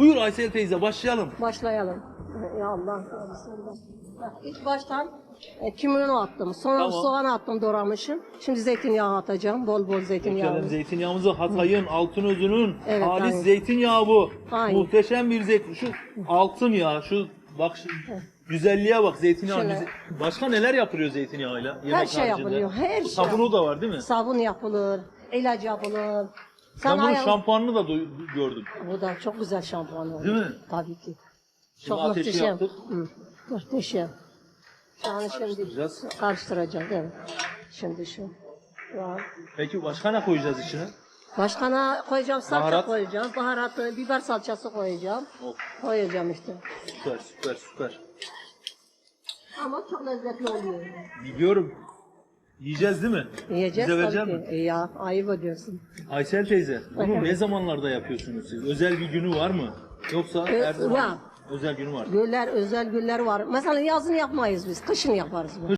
Buyur Aysel teyze başlayalım. Başlayalım. Ya Allah. Bak, İlk baştan e, kimyonu attım. Sonra Tamam. soğan attım doğramışım. Şimdi zeytinyağı atacağım. Bol bol zeytinyağı. Dökelim zeytinyağımızı Hatay'ın Altınözü'nün Evet, halis aynen. zeytinyağı bu. Aynen. Muhteşem bir zeytin. Şu altın yağı şu bak şu güzelliğe bak zeytinyağı. Şöyle. Başka neler yapılıyor zeytinyağıyla? Her Yemek şey haricinde? yapılıyor. Her şey. Sabunu da var değil mi? Sabun yapılır. ilaç yapılır. Ben Sana bunun ayağı- şampuanını da duy- gördüm. Bu da çok güzel şampuan oldu. Değil mi? Tabii ki. Çok ateşi muhteşem. yaktık. Hı, muhteşem. Yani şimdi Karıştıracağız. karıştıracağız. Evet. Şimdi şu. Ya. Peki başka ne koyacağız içine? Başkana koyacağım salça Baharat? koyacağım. Baharatı, biber salçası koyacağım. Of, Koyacağım işte. süper süper süper. Ama çok lezzetli oluyor. Biliyorum. Yiyeceğiz değil mi? Yiyeceğiz Bize tabii verecek ki. E ya ayıp ediyorsun. Aysel teyze, bunu ne zamanlarda yapıyorsunuz siz? Özel bir günü var mı? Yoksa Ö- her zaman var. özel günü var. Güller, özel güller var. Mesela yazın yapmayız biz. Kışın yaparız bunu.